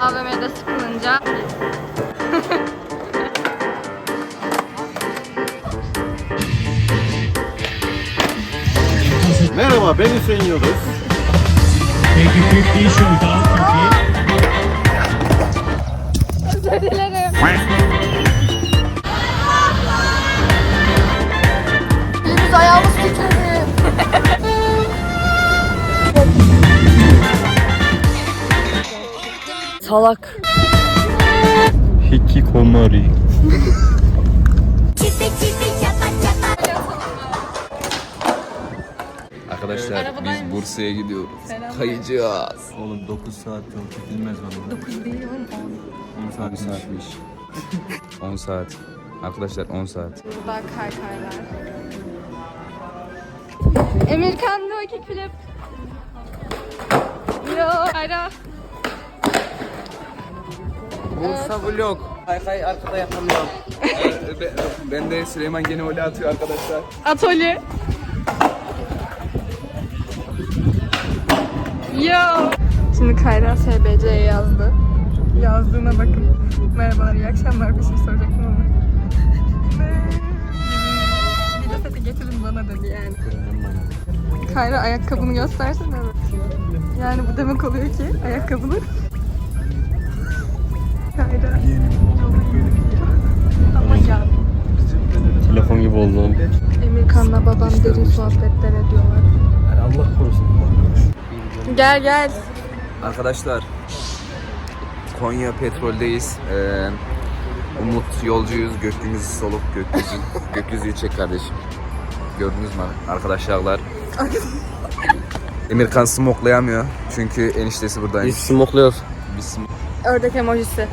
AVM'de sıkılınca Merhaba ben Hüseyin Yıldız. Türkiye. dilerim. Biz ayağımız titredi. Salak. Hikikomori. Arkadaşlar biz Bursa'ya gidiyoruz. Kayacağız. Oğlum 9 saat yol çekilmez valla. 9 değil oğlum 10 saat saatmiş. 10 saat. Arkadaşlar 10 saat. Burada kaykaylar. Amerikan Rocky Club. Yo, ara. Bursa vlog. Hay hay arkada yapamıyorum. ben de Süleyman gene öyle atıyor arkadaşlar. Atölye. Yo. Şimdi Kayra SBC'ye yazdı. Yazdığına bakın. Merhabalar, iyi akşamlar. Bir şey soracaktım ama. bir de seti getirin bana dedi yani. Kayra ayakkabını göstersene. Yani bu demek oluyor ki ayakkabını Ya. Telefon gibi oldum. Emirkan'la babam derin sohbetler ediyorlar. Yani Allah korusun. Gel gel. Arkadaşlar Konya petroldeyiz. Ee, Umut yolcuyuz. Gökyüzü soluk gökyüzü. Gökyüzüyü çek kardeşim. Gördünüz mü arkadaşlar? Emirkan smoklayamıyor. Çünkü eniştesi buradaymış. smokluyor. Biz Ördek emojisi.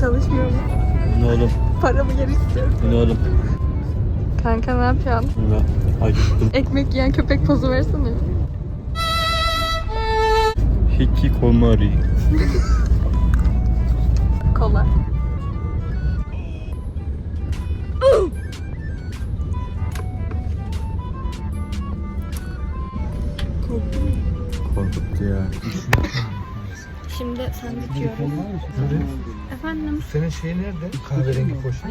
Çalışmıyor mu? Ne oğlum? Paramı geri istiyorum. Ne oğlum? Kanka ne yapıyorsun? Ben acıktım. Ekmek yiyen köpek pozu versene. Hikikomori. Kola. Korkuttu ya. Şimdi sen bitiyoruz. Efendim? Senin şey nerede? Kahverengi poşet.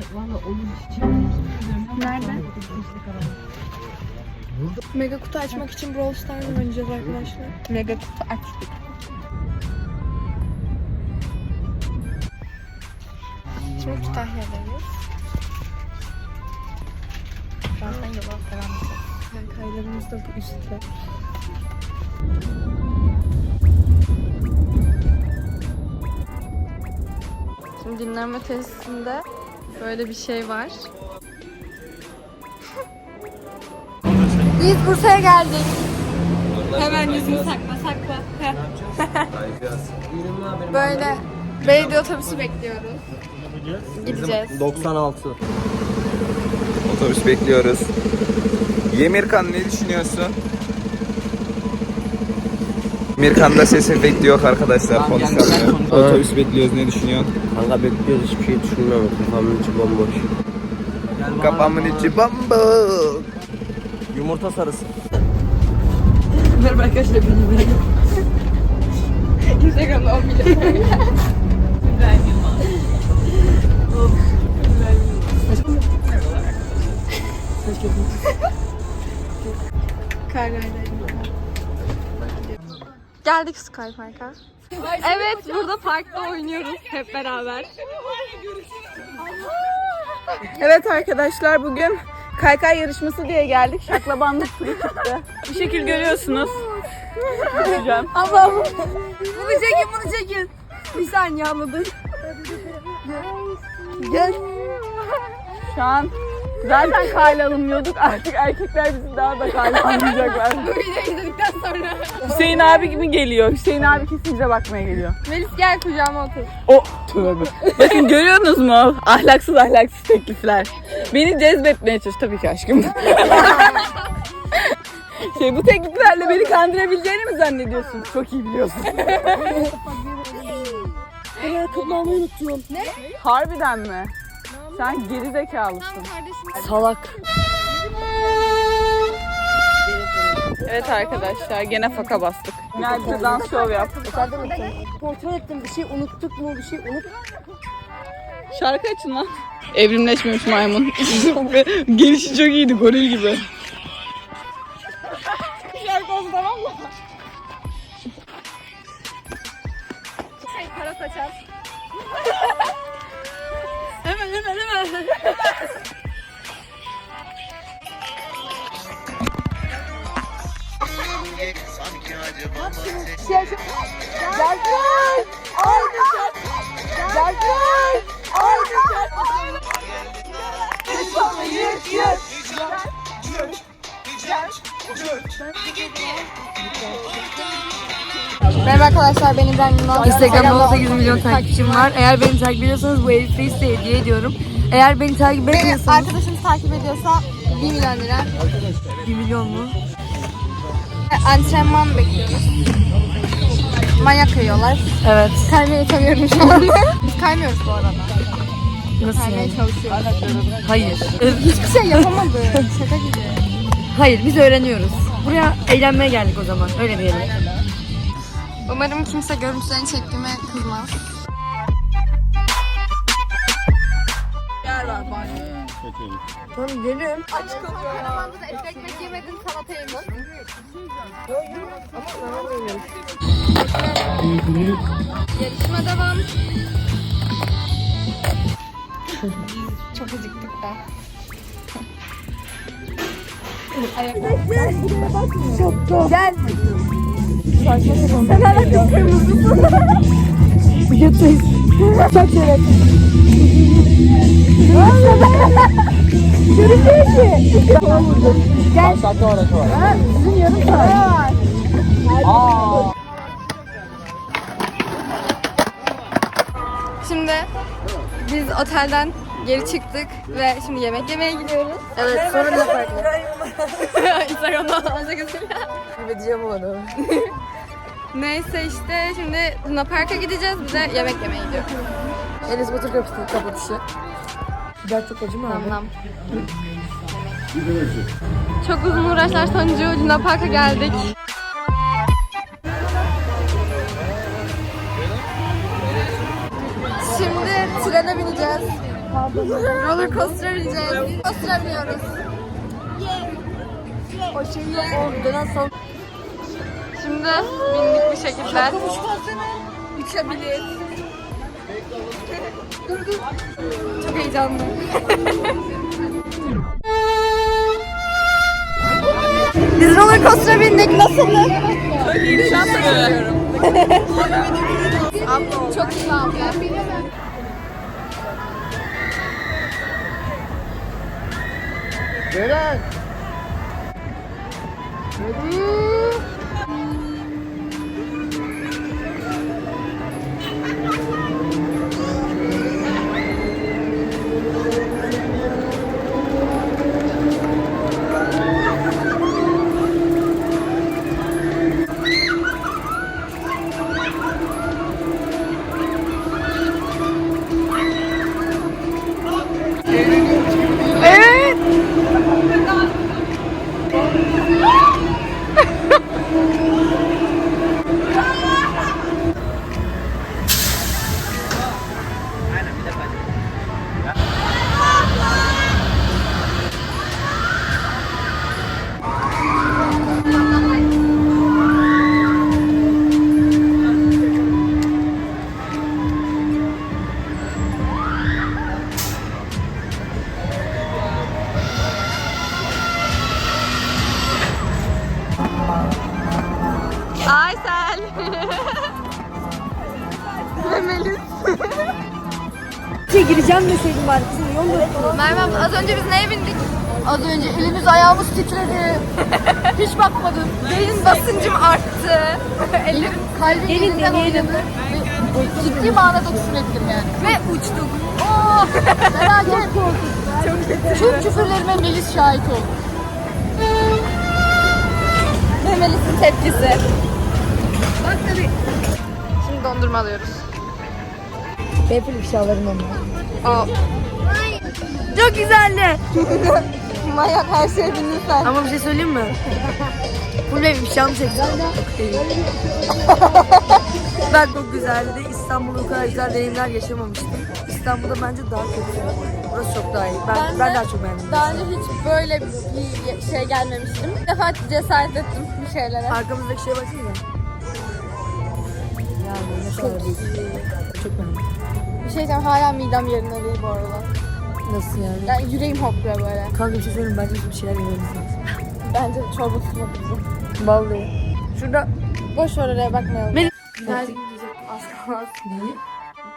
Nerede? Mega kutu açmak için Brawl Stars oynayacağız arkadaşlar. Mega kutu açtık. Şimdi Kütahya'dayız. Birazdan yola devam edeceğiz. Yani kaylarımız da bu üstte. Dinlenme tesisinde böyle bir şey var. Biz Bursa'ya geldik. Hemen yüzünü sakla sakla. Böyle belediye otobüsü bekliyoruz. Gideceğiz. 96. Otobüs bekliyoruz. Yemirkan ne düşünüyorsun? Yemirkan da ses efekti yok arkadaşlar. Konuşamıyor. Otobüs bekliyoruz ne düşünüyorsun? Kanka bekliyoruz hiçbir şey düşünmüyorum. Kafamın içi bomboş. Kafamın içi bamba. Yumurta sarısı. Merhaba arkadaşlar benim Megan. Instagram'da 10 milyon. Geldik Sky Park'a. Evet, burada parkta oynuyoruz hep beraber. Evet arkadaşlar bugün kaykay yarışması diye geldik. Şaklabanlık turu çıktı. Bu şekil görüyorsunuz. Düşeceğim. Allah'ım. Bunu çekin, bunu çekin. Bir saniye anladın. Gel. Şu an zaten kayla alınmıyorduk. Artık erkekler bizi daha da kayla almayacaklar. Bu videoyu izledikten sonra. Hüseyin abi mi geliyor? Hüseyin abi kesin bize bakmaya geliyor. Melis gel kucağıma otur. O tövbe. Bakın görüyorsunuz mu? Ahlaksız ahlaksız teklifler. Beni cezbetmeye çalış tabii ki aşkım. Şey bu tekniklerle beni kandırabileceğini mi zannediyorsun? Çok iyi biliyorsun. Ayakkabımı unuttum. Harbiden mi? Sen geri zekalısın. Salak. Evet arkadaşlar gene faka bastık. Nerede dans şov yaptık. Unuttum. Kontrol ettim bir şey unuttuk mu bir şey unut. Şarkı açın lan. Evrimleşmemiş maymun. Gelişi çok iyiydi goril gibi. Hemen hemen. Merhaba arkadaşlar benim İbrahim Yılmaz. Instagram'da 18 milyon takipçim var. Eğer beni takip ediyorsanız bu Elif Reis'e hediye ediyorum. Eğer beni takip etmiyorsanız... arkadaşınız takip ediyorsa 1 milyon lira. 1 milyon mu? Antrenman bekliyoruz. Manyak kayıyorlar. Evet. Kaymayı tanıyorum şu an. Biz kaymıyoruz bu arada. Nasıl Kaymaya çalışıyoruz. Hayır. Hiçbir şey yapamadı. Şaka gibi. Hayır biz öğreniyoruz. Buraya eğlenmeye geldik o zaman. Öyle diyelim. Umarım kimse görüntülerini çektiğime kızmaz. Tamam geliyorum. Zamanında da et ekmek yemedin salata yemişsin. Yarışma devam. Çok acıktık da. Şimdi biz otelden geri çıktık ve şimdi yemek yemeye gidiyoruz. Evet sonra ne farklı? Instagram'dan 18 Gideceğim onu. Neyse işte şimdi Luna Park'a gideceğiz. Bir de yemek yemeye gidiyoruz. Enes Batur kapısı kapatışı. Biber çok acı mı abi? Tamam. Çok uzun uğraşlar sonucu Luna Park'a geldik. Şimdi trene bineceğiz. Roller coaster'a bineceğiz. Coaster'a biniyoruz. O şey o dönen son. Şimdi bindik bir şekilde. Uçabilir. Dur dur. Çok heyecanlı. Biz roller coaster'a bindik. Nasıldı? Şans görüyorum. Çok iyi abla. Aysel. Merve abla, az önce biz neye bindik? Az önce elimiz ayağımız titredi. Hiç bakmadım. Beyin basıncım arttı. Ellerim, kalbim Gelin yerinden deneyelim. oynadı. Ve Ciddi manada küfür ettim yani. Ve uçtuk. Oo, merak etme. Çok kötü. Tüm küfürlerime Melis şahit oldu. Melis'in tepkisi. Bak tabii. Şimdi dondurma alıyoruz. Maple ifşaların onlar. Aa, Çok güzeldi. manyak her şeye bindin sen. Ama bir şey söyleyeyim mi? Bu benim ifşam çekti. ben çok güzeldi. İstanbul'da o kadar güzel deneyimler yaşamamıştım. İstanbul'da bence daha kötü. Burası çok daha iyi. Ben, ben, Ben daha çok beğendim. Daha önce hiç böyle bir şey gelmemiştim. Bir defa cesaret ettim bir şeylere. Arkamızdaki şeye. Yani ne kadar iyi. Çok beğendim. Bir şey diyeceğim hala midem yerinde değil bu arada. Nasıl yani? Yani yüreğim hopluyor böyle. Kanka bir şey söyleyeyim bence bir şeyler yememiz lazım. Bence çorba tutmak bizim. Vallahi. Şurada Boş oraya bakmayalım. Benim- Günaydın diyecek az kalmaz. Neyi?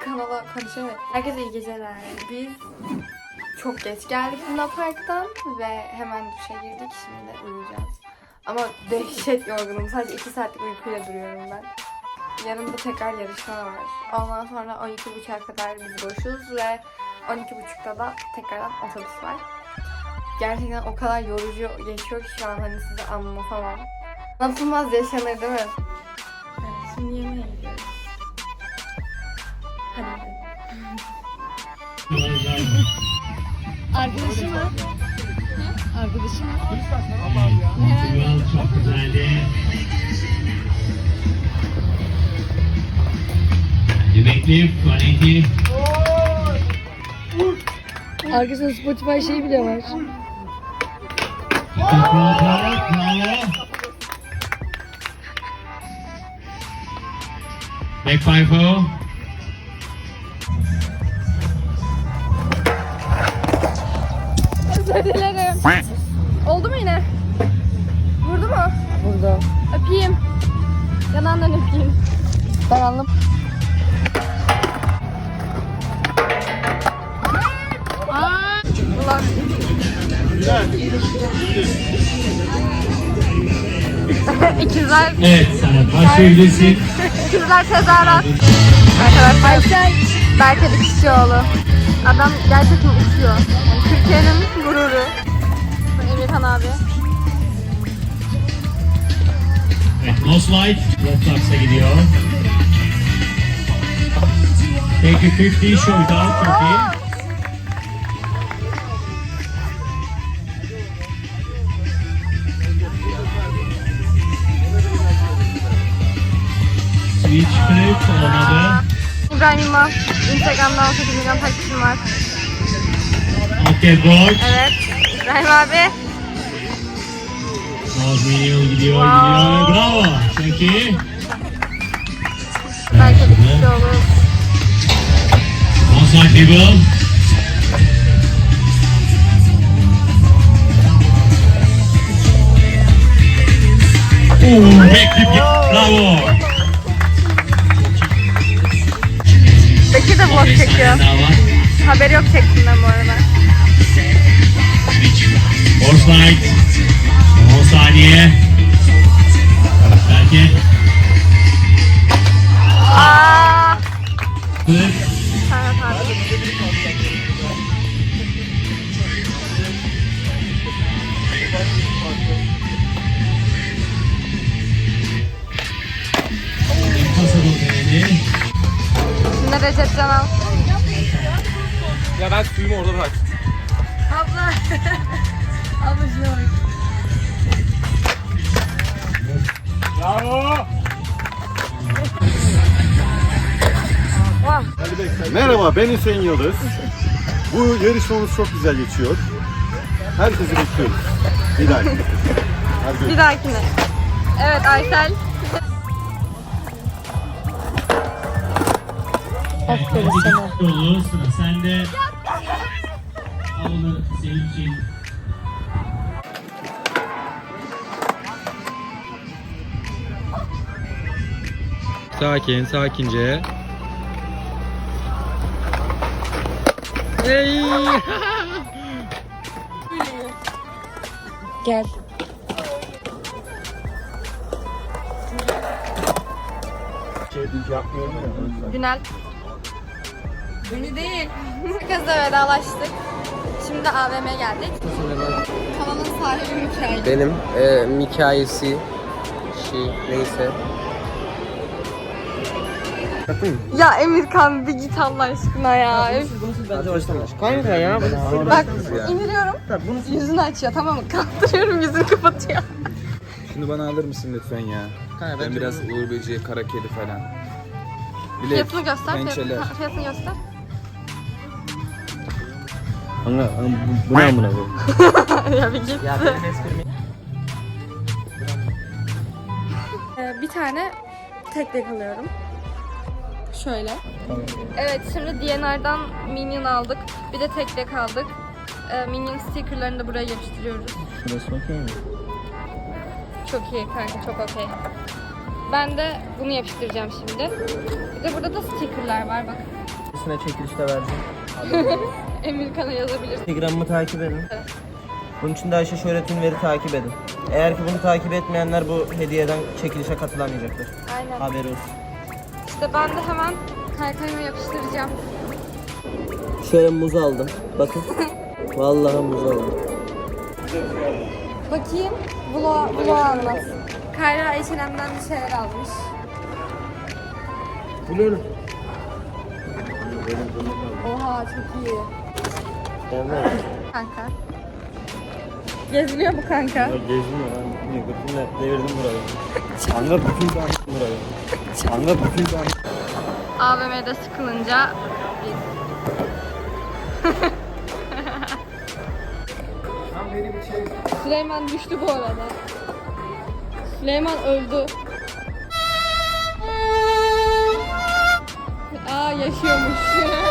Kanala konuşamayız. Herkese iyi geceler. Biz çok geç geldik Luna Park'tan ve hemen duşa girdik. Şimdi de uyuyacağız. Ama dehşet yorgunum. Sadece 2 saatlik uykuyla duruyorum ben. Yarın da tekrar yarışma var. Ondan sonra 12.30'a kadar biz boşuz ve 12.30'da da tekrardan otobüs var. Gerçekten o kadar yorucu geçiyor ki şu an hani size anlatamam. Anlatılmaz yaşanır değil mi? Evet, şimdi yemeğe gidiyoruz. Hadi. Arkadaşım var. Arkadaşım var. Çok güzeldi. Yemekli, tuvaleti, arkasında Spotify şeyi bile var. Back five oh. Özür dilerim. Oldu mu yine? Vurdu mu? Burada. Öpeyim. Yanağından öpeyim. Ben anladım. Ulan. İkizler, Evet, sana başlayabilirsin. ikizler tezahürat. Arkadaşlar, Berke Dikişçioğlu. Adam gerçekten uçuyor. Yani Türkiye'nin gururu. Emirhan abi. Evet, no slide. Roblox'a gidiyor. Take a 50, show it Switch flip olamadı. İmam. Instagram'dan 18 milyon takipçim var. Okay, board. Evet. İbrahim abi. Nazmiye gidiyor, gidiyor. Bravo. Çok iyi. Berke Dikişçioğlu. Onside people. Ooh, backflip. Bravo. Bekir de vlog çekiyor. Haberi yok çektiğinden bu arada. Switch. Horse light. 10 saniye. Belki. Merhaba ben Hüseyin Yıldız. Bu yarışmamız çok güzel geçiyor. Herkesi bekliyoruz. Bir dahaki. Bir dahakine. Evet Aysel. Aferin sana. Yolu sıra sende. Al onu senin için. Sakin, sakince. Hey! Gel. Günel. Beni değil. Kızla vedalaştık. Şimdi AVM'ye geldik. Kanalın sahibi Mikail. Benim e, hikayesi şey neyse. Ya Emirkan bir git Allah aşkına ya. Üf. Bence başlamış. Kanka ya. Bak indiriyorum. Yüzünü açıyor tamam mı? Kaldırıyorum yüzünü kapatıyor. Şunu bana alır mısın lütfen ya? ben biraz Uğur Böceği, kara kedi falan. Bilek, Fiyatını göster. pençeler. Fiyatını, göster. Kanka bu, bu ne amına bu? ya bir git. Ee, bir tane tek tek alıyorum. Şöyle. Evet şimdi DNR'dan Minion aldık. Bir de tek tek aldık. Ee, Minion stickerlarını da buraya yapıştırıyoruz. Şurası okey mi? Çok iyi kanka çok okey. Ben de bunu yapıştıracağım şimdi. Bir de burada da stickerlar var bak. Üstüne çekilişte vereceğim. Emirkan'a yazabilirsin. Instagram'ımı takip edin. Bunun için de Ayşe Şöhret Ünver'i takip edin. Eğer ki bunu takip etmeyenler bu hediyeden çekilişe katılamayacaklar. Aynen. Haberi olsun. İşte ben de hemen kaykayımı yapıştıracağım. Şöyle muz aldım. Bakın. Vallahi muz aldım. Bakayım. Bula, bula anlat. Kayra H&M'den bir şeyler almış. Biliyorum. Oha çok iyi. Evet. Kanka. Geziliyor bu kanka. Ben. Gırtımla devirdim burayı. Kanka bütün burayı. Ben. AVM'de sıkılınca biz. Süleyman düştü bu arada. Süleyman öldü. Aa yaşıyormuş.